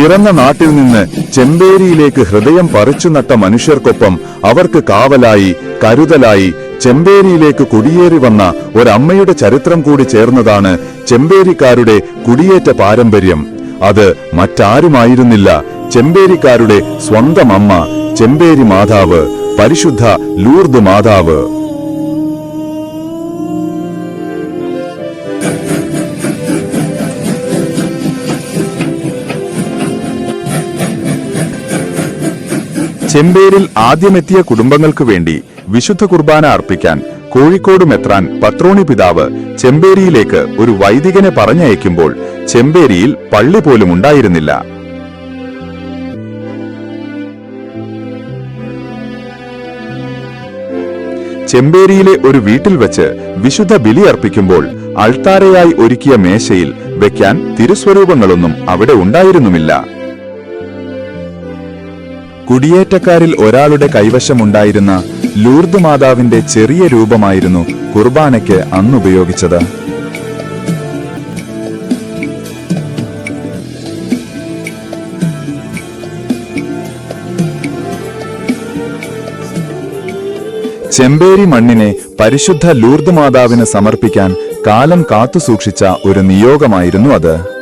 പിറന്ന നാട്ടിൽ നിന്ന് ചെമ്പേരിയിലേക്ക് ഹൃദയം പറിച്ചു നട്ട മനുഷ്യർക്കൊപ്പം അവർക്ക് കാവലായി കരുതലായി ചെമ്പേരിയിലേക്ക് കുടിയേറി വന്ന ഒരമ്മയുടെ ചരിത്രം കൂടി ചേർന്നതാണ് ചെമ്പേരിക്കാരുടെ കുടിയേറ്റ പാരമ്പര്യം. അത് മറ്റാരുമായിരുന്നില്ല. ചെമ്പേരിക്കാരുടെ സ്വന്തം അമ്മ ചെമ്പേരി മാതാവ് പരിശുദ്ധ ലൂർദ് മാതാവ്. ചെമ്പേരിൽ ആദ്യമെത്തിയ കുടുംബങ്ങൾക്കു വേണ്ടി വിശുദ്ധ കുർബാന അർപ്പിക്കാൻ കോഴിക്കോട് മെത്രാൻ പത്രോണി പിതാവ് ചെമ്പേരിയിലേക്ക് ഒരു വൈദികനെ പറഞ്ഞയക്കുമ്പോൾ ചെമ്പേരിയിൽ പള്ളി പോലും ഉണ്ടായിരുന്നില്ല. ചെമ്പേരിയിലെ ഒരു വീട്ടിൽ വെച്ച് വിശുദ്ധ ബലി അർപ്പിക്കുമ്പോൾ അൾത്താരയായി ഒരുക്കിയ മേശയിൽ വെക്കാൻ തിരുസ്വരൂപങ്ങളൊന്നും അവിടെ ഉണ്ടായിരുന്നുമില്ല. കുടിയേറ്റക്കാരിൽ ഒരാളുടെ കൈവശമുണ്ടായിരുന്ന ലൂർദ് മാതാവിന്റെ ചെറിയ രൂപമായിരുന്നു കുർബാനയ്ക്ക് അന്നുപയോഗിച്ചത്. ചെമ്പേരി മണ്ണിനെ പരിശുദ്ധ ലൂർദ് മാതാവിന് സമർപ്പിക്കാൻ കാലം കാത്തുസൂക്ഷിച്ച ഒരു നിയോഗമായിരുന്നു അത്.